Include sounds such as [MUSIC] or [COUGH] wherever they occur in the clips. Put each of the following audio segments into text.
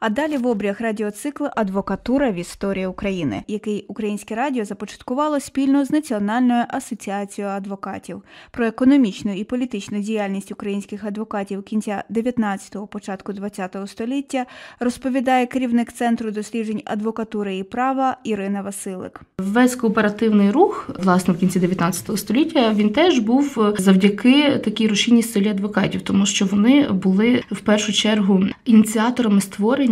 А далі в обріях радіоциклу Адвокатура в історії України, який українське радіо започаткувало спільно з Національною асоціацією адвокатів про економічну і політичну діяльність українських адвокатів кінця 19-го, початку 20-го століття, розповідає керівник центру досліджень адвокатури і права Ірина Василик. Весь кооперативний рух, власне, в кінці 19 століття, він теж був завдяки такій рушійній силі адвокатів, тому що вони були в першу чергу ініціаторами створення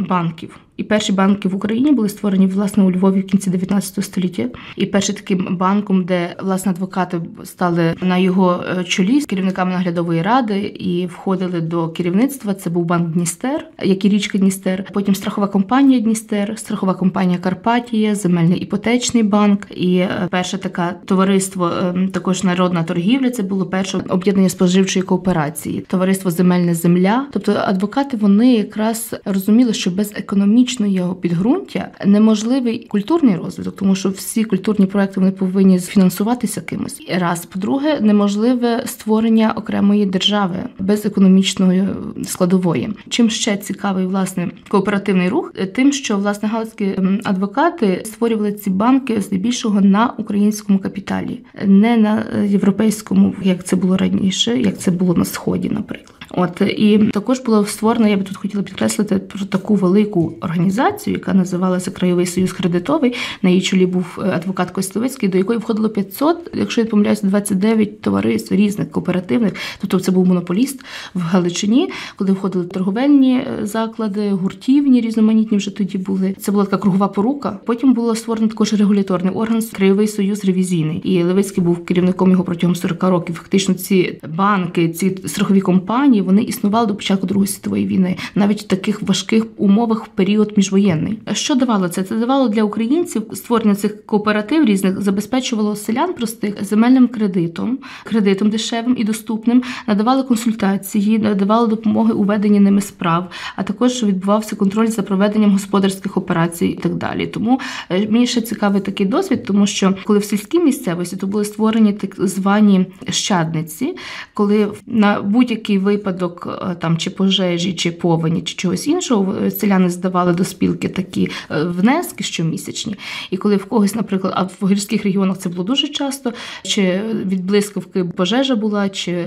банків. І перші банки в Україні були створені власне у Львові в кінці 19 століття. І першим таким банком, де власне адвокати стали на його е, чолі з керівниками наглядової ради і входили до керівництва. Це був банк Дністер, як і річка Дністер. Потім страхова компанія Дністер, страхова компанія Карпатія, земельний іпотечний банк. І е, перше таке товариство, е, також народна торгівля. Це було перше об'єднання споживчої кооперації, товариство Земельна земля. Тобто адвокати вони якраз розуміли, що без економічної економічного підґрунтя неможливий культурний розвиток, тому що всі культурні проекти вони повинні фінансуватися кимось. Раз по-друге, неможливе створення окремої держави без економічної складової. Чим ще цікавий власне кооперативний рух, тим, що власне галицькі адвокати створювали ці банки здебільшого на українському капіталі, не на європейському, як це було раніше, як це було на сході, наприклад. От і також було створено, я би тут хотіла підкреслити про таку велику організацію, яка називалася Краєвий Союз Кредитовий. На її чолі був е, адвокат Костовицький, до якої входило 500, якщо я помиляюся, 29 товариств різних кооперативних. Тобто це був монополіст в Галичині, коли входили торговельні е, заклади, гуртівні, різноманітні вже тоді були. Це була така кругова порука. Потім було створено також регуляторний орган Краєвий Союз ревізійний. І Левицький був керівником його протягом 40 років. Фактично, ці банки, ці страхові компанії вони існували до початку Другої світової війни, навіть в таких важких умовах в період міжвоєнний. Що давало це? Це давало для українців створення цих кооператив різних, забезпечувало селян простих земельним кредитом, кредитом дешевим і доступним, надавали консультації, надавали допомоги у веденні ними справ, а також відбувався контроль за проведенням господарських операцій і так далі. Тому е, мені ще цікавий такий досвід, тому що коли в сільській місцевості то були створені так звані щадниці, коли на будь-який випадок випадок е, там чи пожежі, чи повені, чи чогось іншого, селяни здавали до спілки такі е, внески щомісячні. І коли в когось, наприклад, а в гірських регіонах це було дуже часто, чи від блискавки пожежа була, чи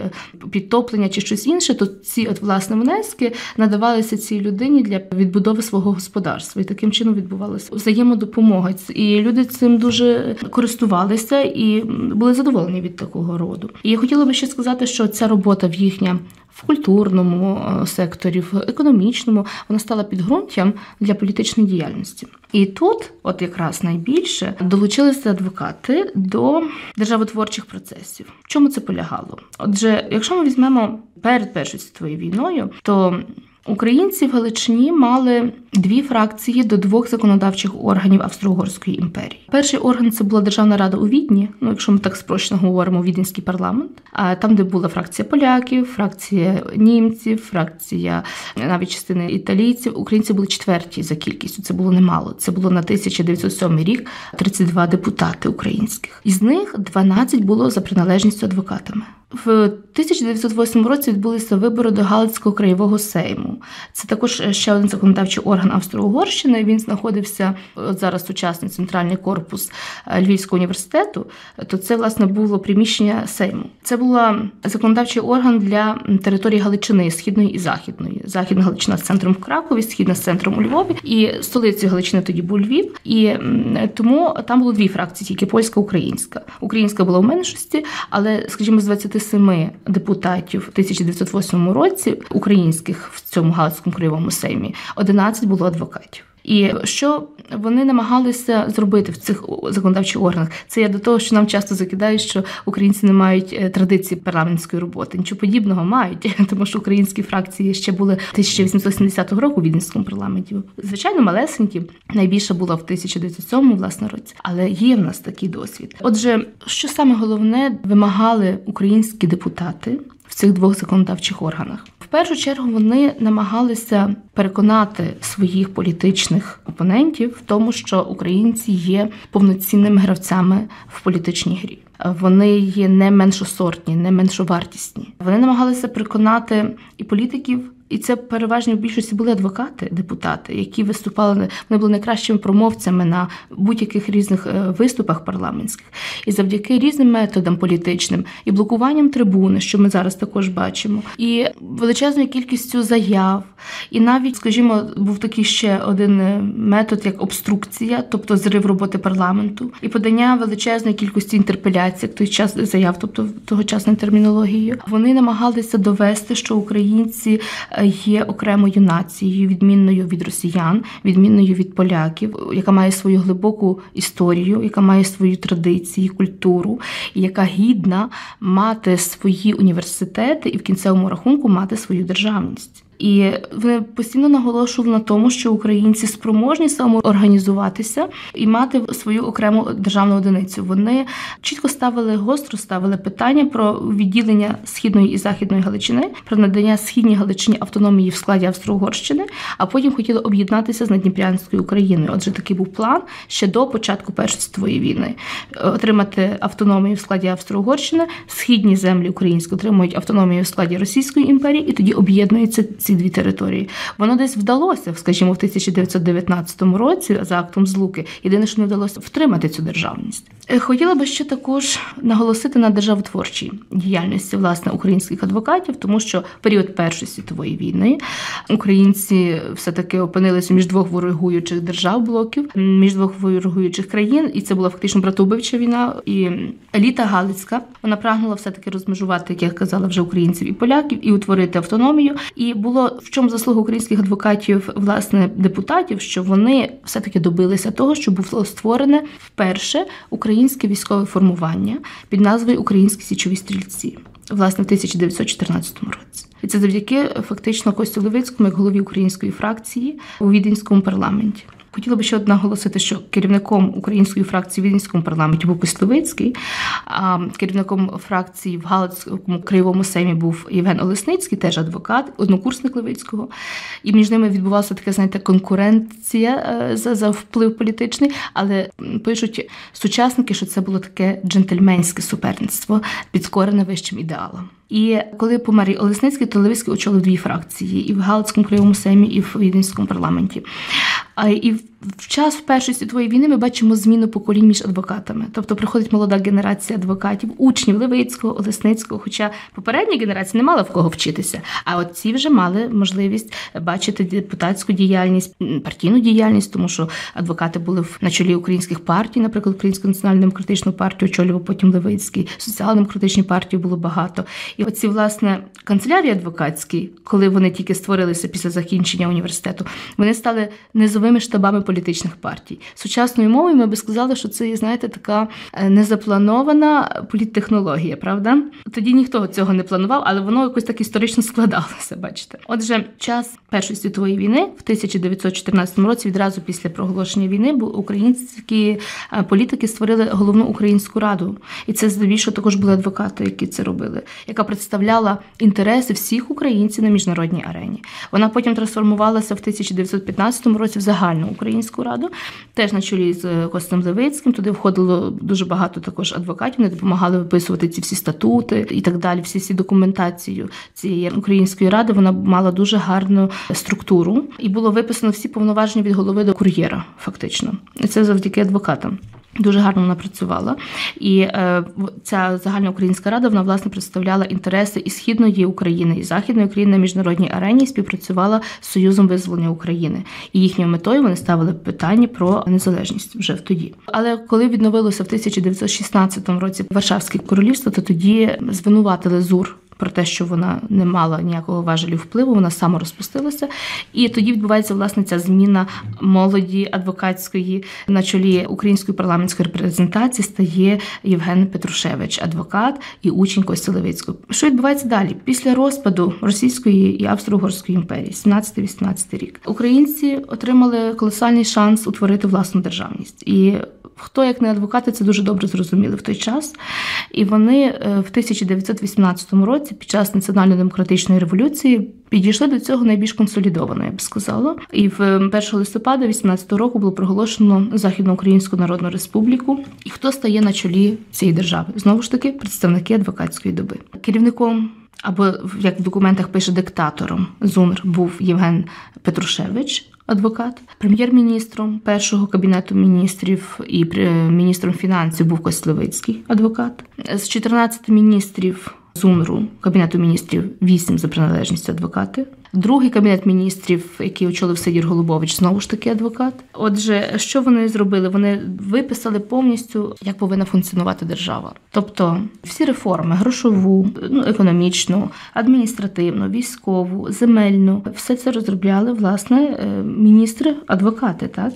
підтоплення, чи щось інше, то ці от власне внески надавалися цій людині для відбудови свого господарства. І таким чином відбувалася взаємодопомога. І люди цим дуже користувалися і були задоволені від такого роду. І я хотіла би ще сказати, що ця робота в їхня в культурному е, секторі, в економічному, вона стала підґрунтям для політичної діяльності. І тут, от якраз найбільше, долучилися адвокати до державотворчих процесів. В чому це полягало? Отже, якщо ми візьмемо перед першою світовою війною, то Українці в Галичині мали дві фракції до двох законодавчих органів Австро-Угорської імперії. Перший орган це була Державна рада у Відні. Ну, якщо ми так спрощено говоримо, віденський парламент. А там, де була фракція поляків, фракція німців, фракція навіть частини італійців, українці були четверті за кількістю. Це було немало. Це було на 1907 рік 32 депутати українських. Із них 12 було за приналежністю адвокатами. В 1908 році відбулися вибори до Галицького краєвого сейму. Це також ще один законодавчий орган Австро-Угорщини. Він знаходився от зараз сучасний центральний корпус е, Львівського університету. То це власне було приміщення Сейму. Це був законодавчий орган для території Галичини, східної і західної. Західна Галичина з центром в Кракові, східна з центром у Львові, і столицею Галичини тоді був Львів. І тому там було дві фракції: тільки польська, українська. Українська була в меншості, але, скажімо, з 27 депутатів в 1908 році українських в цьому Галицькому краєвому сеймі 11 було адвокатів. І що вони намагалися зробити в цих законодавчих органах, це я до того, що нам часто закидають, що українці не мають е, традиції парламентської роботи. Нічого подібного мають, [LAUGHS] тому що українські фракції ще були 1870 року в віденському парламенті. Звичайно, малесенькі. Найбільша була в 1907 власне році, але є в нас такий досвід. Отже, що саме головне вимагали українські депутати в цих двох законодавчих органах? Першу чергу вони намагалися переконати своїх політичних опонентів в тому, що українці є повноцінними гравцями в політичній грі. Вони є не меншосортні, не меншовартісні. Вони намагалися переконати і політиків, І це переважно в більшості були адвокати, депутати, які виступали вони були найкращими промовцями на будь-яких різних е, виступах парламентських. І завдяки різним методам політичним і блокуванням трибуни, що ми зараз також бачимо, і величезною кількістю заяв. І навіть, скажімо, був такий ще один е, метод, як обструкція, тобто зрив роботи парламенту, і подання величезної кількості інтерпеляцій, як той час заяв, тобто тогочасною термінологією. Вони намагалися довести, що українці е, є окремою нацією, відмінною від росіян, відмінною від поляків, яка має свою глибоку історію, яка має свою традиції, культуру, і яка гідна мати свої університети і в кінцевому рахунку мати свою державність. І вони постійно наголошували на тому, що українці спроможні самоорганізуватися і мати свою окрему державну одиницю. Вони чітко ставили гостро ставили питання про відділення східної і західної Галичини, про надання східній Галичині автономії в складі Австро-Угорщини, а потім хотіли об'єднатися з Надніпрянською Україною. Отже, такий був план ще до початку Першої світової війни отримати автономію в складі Австро-Угорщини, східні землі українські отримують автономію в складі Російської імперії, і тоді об'єднуються ці дві території. Воно десь вдалося, скажімо, в 1919 році за актом Злуки. Єдине, що не вдалося втримати цю державність. Е, хотіла би ще також наголосити на державотворчій діяльності власне українських адвокатів, тому що в період Першої світової війни українці все таки опинилися між двох ворогуючих держав блоків, між двох ворогуючих країн, і це була фактично братоубивча війна. І еліта Галицька вона прагнула все таки розмежувати, як я казала, вже українців і поляків, і утворити автономію. І було в чому заслуга українських адвокатів, власне, депутатів, що вони все таки добилися того, що було створене вперше українське військове формування під назвою Українські січові стрільці. Власне, в 1914 році, і це завдяки фактично Костю Левицькому, як голові української фракції у віденському парламенті. Хотіла би ще одне наголосити, що керівником української фракції в Віденському парламенті був Кисловицький, а керівником фракції в Галицькому краєвому сеймі був Євген Олесницький, теж адвокат, однокурсник Левицького. І між ними відбувалася така, знаєте, конкуренція е, за, за вплив політичний, але пишуть сучасники, що це було таке джентльменське суперництво, підскорене вищим ідеалом. І коли помер Олесницький, то Левицький очолив дві фракції і в Галицькому краєвому сеймі, і в Віденському парламенті. І в час Першої світової війни ми бачимо зміну поколінь між адвокатами. Тобто приходить молода генерація адвокатів, учнів Левицького, Олесницького. Хоча попередня генерація не мала в кого вчитися. А от ці вже мали можливість бачити депутатську діяльність, партійну діяльність, тому що адвокати були на чолі українських партій, наприклад, Українську національно-демократичну партію, очолював потім Левицький, соціал-демократичні партії було багато. І оці, власне, канцелярії адвокатські, коли вони тільки створилися після закінчення університету, вони стали низовими штабами політичних партій. Сучасною мовою ми би сказали, що це знаєте, така е, незапланована політтехнологія, правда? Тоді ніхто цього не планував, але воно якось так історично складалося. Бачите, отже, час Першої світової війни в 1914 році, відразу після проголошення війни, українські е, політики створили головну українську раду, і це здебільшого також були адвокати, які це робили, яка представляла інтереси всіх українців на міжнародній арені. Вона потім трансформувалася в 1915 році в загальну українську раду, теж на чолі з Костем Левицьким. Туди входило дуже багато також адвокатів. Вони допомагали виписувати ці всі статути і так далі. Всі всі документацію цієї української ради вона мала дуже гарну структуру, і було виписано всі повноваження від голови до кур'єра, фактично. І це завдяки адвокатам. Дуже гарно вона працювала, і е, ця загальна українська рада вона власне представляла інтереси і східної України і західної України на міжнародній арені і співпрацювала з Союзом визволення України. І їхньою метою вони ставили питання про незалежність вже в тоді. Але коли відновилося в 1916 році Варшавське королівство, то тоді звинуватили ЗУР про те, що вона не мала ніякого важелі впливу, вона саморозпустилася. І тоді відбувається власне ця зміна молоді адвокатської на чолі української парламентської репрезентації стає Євген Петрушевич, адвокат і учень Кості Левицького. Що відбувається далі? Після розпаду Російської і Австро-Угорської імперії, 17-18 рік, українці отримали колосальний шанс утворити власну державність і Хто, як не адвокати, це дуже добре зрозуміли в той час. І вони е, в 1918 році, під час національно-демократичної революції, підійшли до цього найбільш консолідовано, я б сказала. І в 1 листопада 18 року було проголошено Західноукраїнську Народну Республіку. І хто стає на чолі цієї держави? Знову ж таки, представники адвокатської доби. Керівником або як в документах пише диктатором ЗУНР був Євген Петрушевич. Адвокат прем'єр-міністром першого кабінету міністрів і міністром фінансів був Кословицький адвокат з 14 міністрів ЗУНРу кабінету міністрів 8 за приналежністю адвокати. Другий кабінет міністрів, який очолив Сидір Голубович, знову ж таки адвокат. Отже, що вони зробили? Вони виписали повністю, як повинна функціонувати держава. Тобто всі реформи грошову, ну економічну, адміністративну, військову, земельну, все це розробляли власне е, міністри, адвокати. Так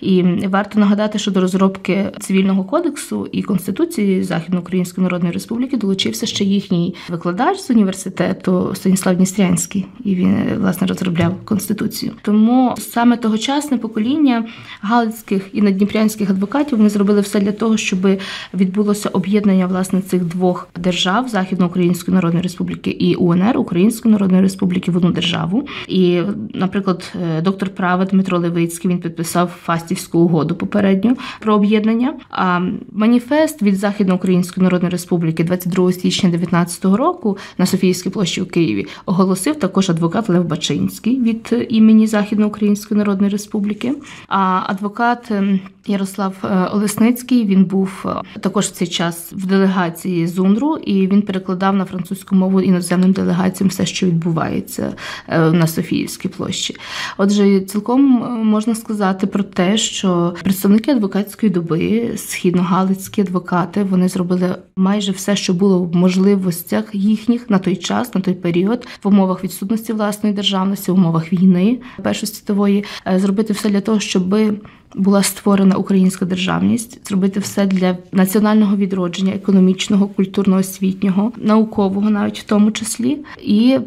і варто нагадати, що до розробки цивільного кодексу і конституції Західноукраїнської Народної Республіки долучився ще їхній викладач з університету Станіслав Дністрянський, і він власне розробляв конституцію. Тому саме тогочасне покоління галицьких і надніпрянських адвокатів вони зробили все для того, щоб відбулося об'єднання власне цих двох держав Західноукраїнської Народної Республіки і УНР Української Народної Республіки в одну державу. І, наприклад, е, доктор права Дмитро Левицький він підписав Фастівську угоду попередню про об'єднання. А маніфест від Західноукраїнської Народної Республіки 22 січня 2019 року на Софійській площі у Києві оголосив також адвокат Лев Бачинський від імені Західноукраїнської Народної Республіки. А адвокат ем, Ярослав е, Олесницький він був е, також в цей час в делегації Зунру, і він перекладав на французьку мову іноземним делегаціям все, що відбувається е, на Софіївській площі. Отже, цілком можна сказати про те, що представники адвокатської доби, східногалицькі адвокати, вони зробили майже все, що було в можливостях їхніх на той час, на той період, в умовах відсутності власної державності, в умовах війни Першої світової, зробити все для того, щоби була створена українська державність, зробити все для національного відродження, економічного, культурного, освітнього, наукового, навіть в тому числі, і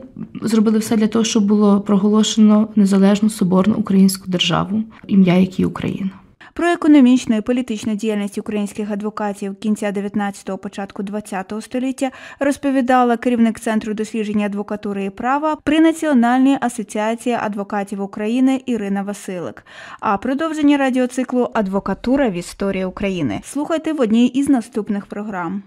зробили все для того, щоб було проголошено незалежну соборну українську державу, ім'я якій Україна. Про економічну і політичну діяльність українських адвокатів кінця 19-го, початку 20-го століття розповідала керівник центру дослідження адвокатури і права при Національній асоціації адвокатів України Ірина Василик. А продовження радіоциклу Адвокатура в історії України слухайте в одній із наступних програм.